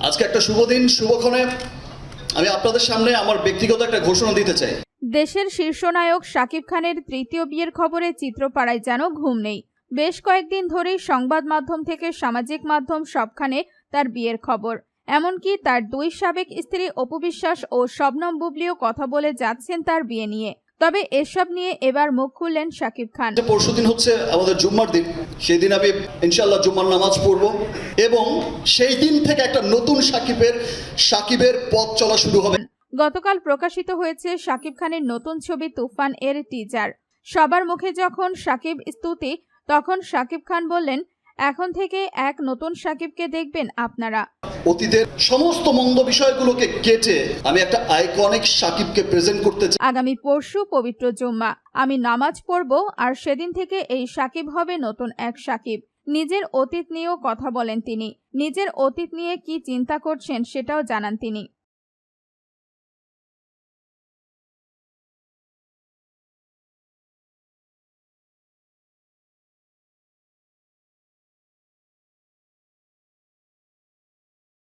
আজকে একটা শুভ দিন শুভক্ষণে আমি আপনাদের সামনে আমার ব্যক্তিগত একটা ঘোষণা দিতে চাই। দেশের শীর্ষ নায়ক শাকিব খানের তৃতীয় বিয়ের খবরে চিত্রপাড়ায় যেন ঘুম নেই। বেশ কয়েকদিন ধরেই সংবাদ মাধ্যম থেকে সামাজিক মাধ্যম সবখানে তার বিয়ের খবর। এমনকি তার দুই সাবেক স্ত্রী অপু বিশ্বাস ও শবনম বুবলিও কথা বলে যাচ্ছেন তার বিয়ে নিয়ে। তবে এসব নিয়ে এবার মুখ খুললেন শাকিব খান। পরশু দিন হচ্ছে আমাদের জুম্মার দিন সেই দিন আমি ইনশাল্লাহ জুম্মার নামাজ পড়ব এবং সেই দিন থেকে একটা নতুন সাকিবের সাকিবের পথ চলা শুরু হবে। গতকাল প্রকাশিত হয়েছে শাকিব খানের নতুন ছবি তুফান এর টিজার সবার মুখে যখন শাকিব স্তুতি তখন শাকিব খান বললেন এখন থেকে এক নতুন সাকিবকে দেখবেন আপনারা। অতীতের সমস্ত মন্দ বিষয়গুলোকে কেটে আমি একটা আইকনিক সাকিবকে প্রেজেন্ট করতে চাই। আগামী পরশু পবিত্র জুম্মা। আমি নামাজ পড়ব আর সেদিন থেকে এই সাকিব হবে নতুন এক সাকিব। নিজের অতীত নিয়েও কথা বলেন তিনি। নিজের অতীত নিয়ে কি চিন্তা করছেন সেটাও জানান তিনি।